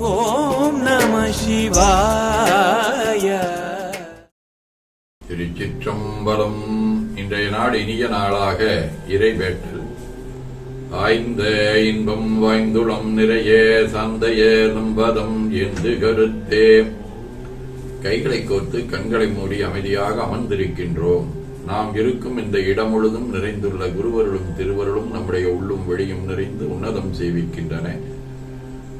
ஓம் நம சிவாய. திருச்சிற்றம்பலம். இன்றைய நாள் இனிய நாளாக இறைவேட்டல் ஆய்ந்த இன்பம் வாய்ந்துளம் நிறைய சந்தைய நம்பதம் என்று கருத்தே. கைகளை கோர்த்து கண்களை மூடி அமைதியாக அமர்ந்திருக்கின்றோம். நாம் இருக்கும் இந்த இடம் முழுதும் நிறைந்துள்ள குருவருளும் திருவருளும் நம்முடைய உள்ளும் வெளியும் நிறைந்து உன்னதம் செய்விக்கின்றன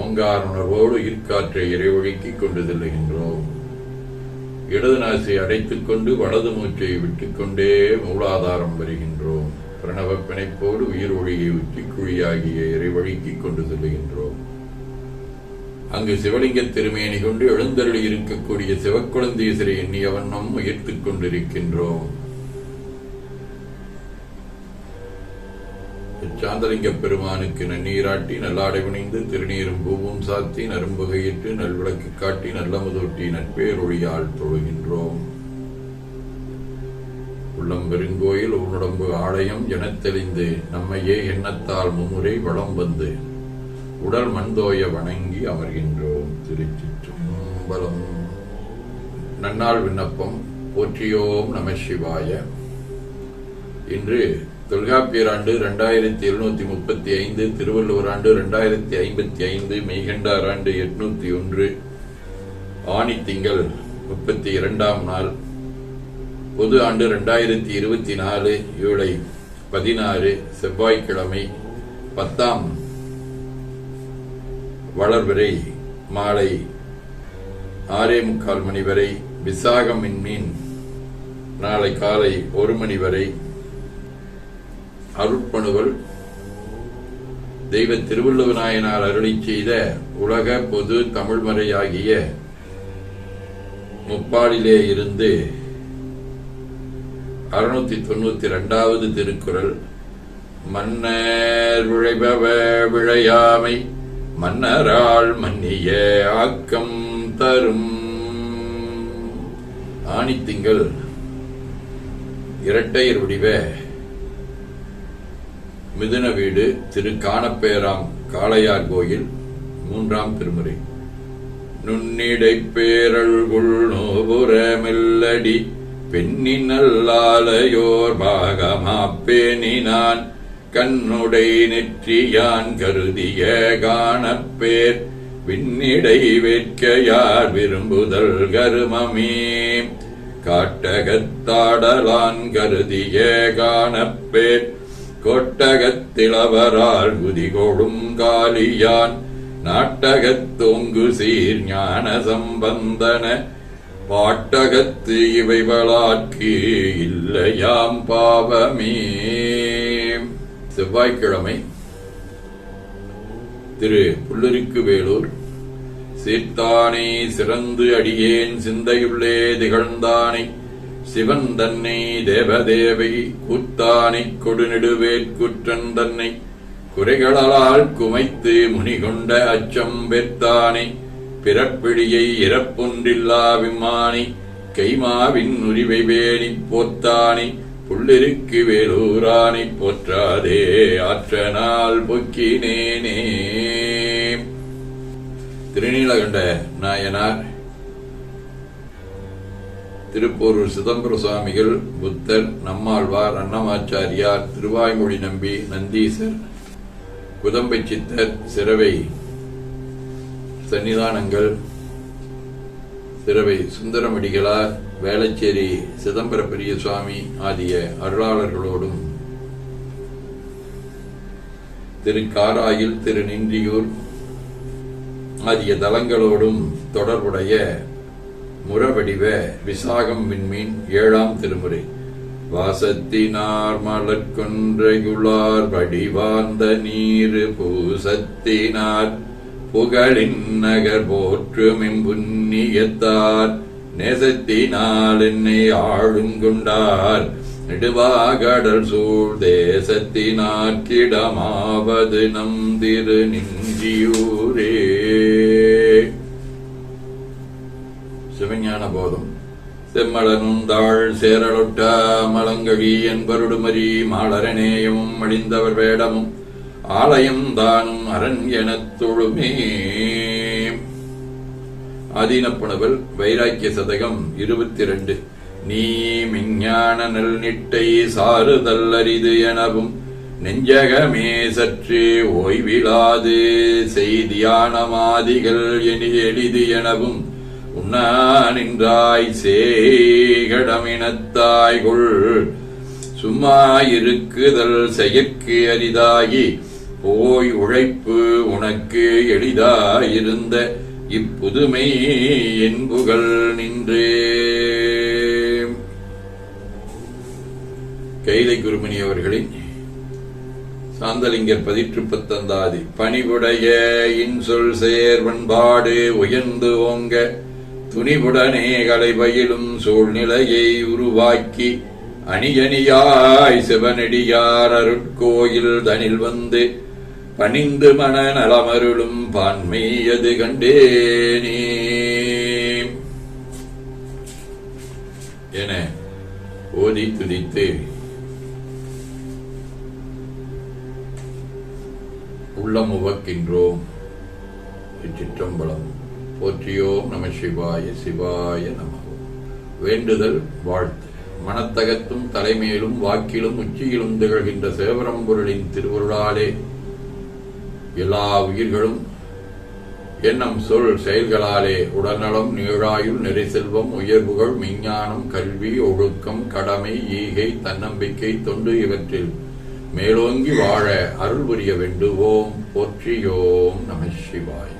ஓங்கார உணர்வோடு ஈர்க்காற்றை இறைவழிக்கு கொண்டு செல்லுகின்றோம் இடது நாசை அடைத்துக் கொண்டு வலது மூச்சை விட்டுக்கொண்டே மூலாதாரம் வருகின்றோம் பிரணவ பிணைப்போடு உயிர் ஒளியை உச்சி குழியாகிய இறைவழிக்கு கொண்டு செல்லுகின்றோம் அங்கு சிவலிங்க திருமேனி கொண்டு எழுந்தருளி இருக்கக்கூடிய சிவக்குழந்தீசரை எண்ணிய வண்ணம் உயர்த்துக் கொண்டிருக்கின்றோம். சாந்தலிங்க பெருமானுக்கு நன்னீராட்டி நல்லாடை புனிந்து திருநீரும் பூவும் சாத்தி நரும்புகையிட்டு நல்விளக்கு காட்டி நல்லமுதொட்டி நட்பேரொழியால் தொழுகின்றோம். உள்ளம் பெருங்கோயில் உன்னுடம்பு ஆலயம் எனத் தெளிந்து நம்மையே எண்ணத்தால் மும்முறை வளம் வந்து உடல் மண்தோய வணங்கி அமர்கின்றோம். திருச்சிற்றம்பலம். நன்னாள் விண்ணப்பம் போற்றியோம் நம சிவாய. இன்று தொல்காப்பியர் ஆண்டு ரெண்டாயிரத்தி எழுநூத்தி முப்பத்தி ஐந்து திருவள்ளுவர் ஆண்டு ரெண்டாயிரத்தி ஐம்பத்தி ஐந்து மெய்கண்டார் ஆண்டு எட்நூத்தி ஒன்று ஆணி திங்கள் முப்பத்தி இரண்டாம் நாள் பொது ஆண்டு ரெண்டாயிரத்தி இருபத்தி நாலு ஜூலை பதினாறு செவ்வாய்க்கிழமை பத்தாம் வளர்வரை மாலை ஆறே முக்கால் மணி வரை விசாகம் மீன் நாளை காலை ஒரு மணி வரை அருட்பணுவல் தெய்வ திருவள்ளுவ நாயனார் அருளி செய்த உலக பொது தமிழ்மறையாகிய முப்பாடிலே இருந்து அறுநூத்தி தொண்ணூத்தி இரண்டாவது திருக்குறள் மன்னர் விழைபவ விழையாமை மன்னரால் மன்னிய ஆக்கம் தரும். ஆணித்திங்கள் இரட்டையர் வடிவ மிதுன வீடு திரு காணப்பேராம் காளையார் கோயில் மூன்றாம் திருமுறை. நுண்ணிடை பேரல்குள் நோபுரமில்லடி மெல்லடி பெண்ணினல்லாலையோர் பாகமா பேணினான். கண்ணுடை நெற்றியான் கருதிய காணப்பேர் விண்ணிடை வேட்கையார் விரும்புதல் கருமமே. காட்டகத்தாடலான் கருதிய காணப்பேர் கொட்டகத்திளவரால் குதிகொடும் காலியான் நாட்டகத்தொங்கு சீர் ஞான சம்பந்தன. பாட்டகத்து இவைவளாக்கு இல்லையாம் பாவமே. செவ்வாய்க்கிழமை திரு புல்லருக்கு வேலூர் சீர்த்தானே சிறந்து அடியேன் சிந்தையுள்ளே திகழ்ந்தானே. சிவன் தன்னை தேவதேவை கூத்தானை கொடுநெடுவேற்குற்றன் தன்னை. குறைகளால் குமைத்து முனிகொண்ட அச்சம் பெற்றானே பிறப்பிடியை இறப்பொன்றில்லா விமானி கைமாவின் உரிவை வேணி போத்தானி. புள்ளிருக்கு வேலூரானை போற்றாதே. ஆற்றனால் பொக்கினேனே. திருநீலகண்ட நாயனார் திருப்போரூர் சிதம்பர சுவாமிகள் புத்தர் நம்மாழ்வார் அன்னமாச்சாரியார் திருவாய்மொழி நம்பி நந்தீசர் குதம்பை சித்தர் சிறவை சன்னிதானங்கள் சிறவை சுந்தரமடிகளார் வேளச்சேரி சிதம்பர பெரிய சுவாமி ஆகிய அருளாளர்களோடும் திரு காராயில் திரு நின்றியூர் ஆகிய தலங்களோடும் தொடர்புடைய முறவடிவ விசாகம் விண்மீன் ஏழாம் திருமுறை. வாசத்தினார் மலர்கொன்றையுளார் வடிவார்ந்த நீரு பூசத்தினார் புகழின் நகர் போற்றும் எம்புன்னியத்தார் நேசத்தினால் என்னை ஆளுங்கொண்டார் நெடுவாகடல் சூழ் தேசத்தினார் கிடமாவது நம் திரு நின்றியூரே ஞான போதம் செம்மலனுந்தாள் சேரலொட்ட மலங்கழி என்பருடுமரி மாளரநேயமும் அழிந்தவர் வேடமும். ஆலயம் தானும் அரண் எனத் தொழுமே. ஆதீனப்புணவல் வைராக்கிய சதகம் இருபத்தி ரெண்டு நீ மெஞ்ஞான நல் நிட்டை சாறுதல் அரிது எனவும் நெஞ்சகமே சற்று ஓய்விலாது செய்தியானமாதிகள் எனி எளிது எனவும் உண்ணா நின்றாய் சேகடமினத்தாய்கொள். சும்மா இருக்குதல் செயற்கு அரிதாகி போய் உழைப்பு உனக்கு எளிதாயிருந்த இப்புதுமை என்புகள் நின்றே. கைலை குருமணி அவர்களின் சாந்தலிங்கர் பதிற்று பத்தந்தாதி பணிவுடைய இன்சொல் சேர் பண்பாடு உயர்ந்து ஓங்க துணிவுடனே கலை பயிலும் சூழ்நிலையை உருவாக்கி அணியணியாய் சிவனடியார் அருட்கோயில் தனில் வந்து பணிந்து மன நலமருளும் பான்மை அது கண்டேனே. என ஓதி துதித்து உள்ளம் உவக்கின்றோம். இச்சிற்றம்பலம். போற்றியோம் நம சிவாய சிவாய நம. வேண்டுதல் வாழ்த்து. மனத்தகத்தும் தலைமையிலும் வாக்கிலும் உச்சியிலும் திகழ்கின்ற சேவரம்பொருளின் திருவருளாலே எல்லா உயிர்களும் எண்ணம் சொல் செயல்களாலே உடல்நலம் நீழாயுள் நிறை செல்வம் உயர்வுகள் விஞ்ஞானம் கல்வி ஒழுக்கம் கடமை ஈகை தன்னம்பிக்கை தொண்டு இவற்றில் மேலோங்கி வாழ அருள் புரிய வேண்டுவோம் போற்றியோம் நம சிவாய்.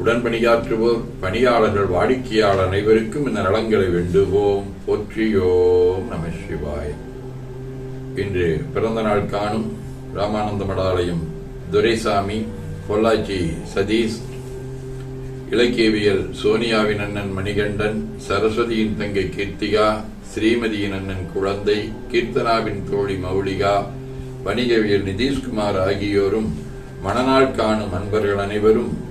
உடன் பணியாற்றுவோர் பணியாளர்கள் வாடிக்கையாளர் அனைவருக்கும் இந்த நலன்களை வேண்டுவோம். போற்றியோம் நம சிவாய். இன்று பிறந்த நாள் காணும் ராமானந்த மடாலயம் துரைசாமி பொள்ளாச்சி சதீஷ் இலக்கியவியல் சோனியாவின் அண்ணன் மணிகண்டன் சரஸ்வதியின் தங்கை கீர்த்திகா ஸ்ரீமதியின் அண்ணன் குழந்தை கீர்த்தனாவின் தோழி மௌலிகா வணிகவியல் நிதிஷ்குமார் ஆகியோரும் மணநாள் காணும் அன்பர்கள் அனைவரும்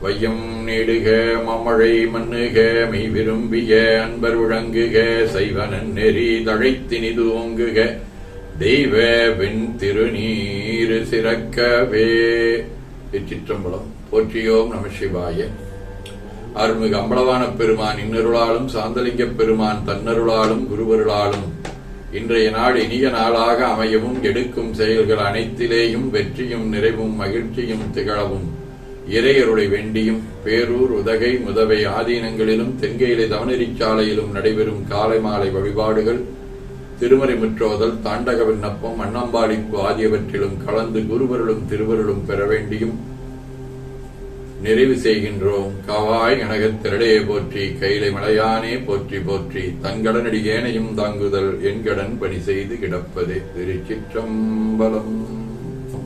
வையம் நீடுக மமழை மண்ணுக மெய் விரும்பிய அன்பர் விளங்குக சைவனன் நெறி தழைத்தினிது ஓங்குக தெய்வ வெண் திருநீர் சிறக்கவே. இச்சிற்றம்பலம் போற்றியோம் நம சிவாய. அருள்மிகு அம்பலவான பெருமான் இன்னருளாலும் சாந்தலிங்க பெருமான் தன்னருளாலும் குருவருளாலும் இன்றைய நாள் இனிய நாளாக அமையவும் எடுக்கும் செயல்கள் அனைத்திலேயும் வெற்றியும் நிறைவும் மகிழ்ச்சியும் திகழவும். இறையருளை வேண்டியும் பேரூர் உதகை முதவை ஆதீனங்களிலும் தென்கையிலை தவனரிச்சாலையிலும் நடைபெறும் காலை மாலை வழிபாடுகள் திருமறை முற்றோதல் தாண்டக விண்ணப்பம் அண்ணம்பாளிப்பு ஆகியவற்றிலும் கலந்து குருவருளும் திருவருளும் பெற வேண்டியும் நிறைவு செய்கின்றோம். காவாய் கனக திரடையை போற்றி கைலை மலையானே போற்றி போற்றி தங்கடனடி ஏனையும் தாங்குதல் என்கடன் பணி செய்து கிடப்பதே திருச்சிற்றம்பலம்.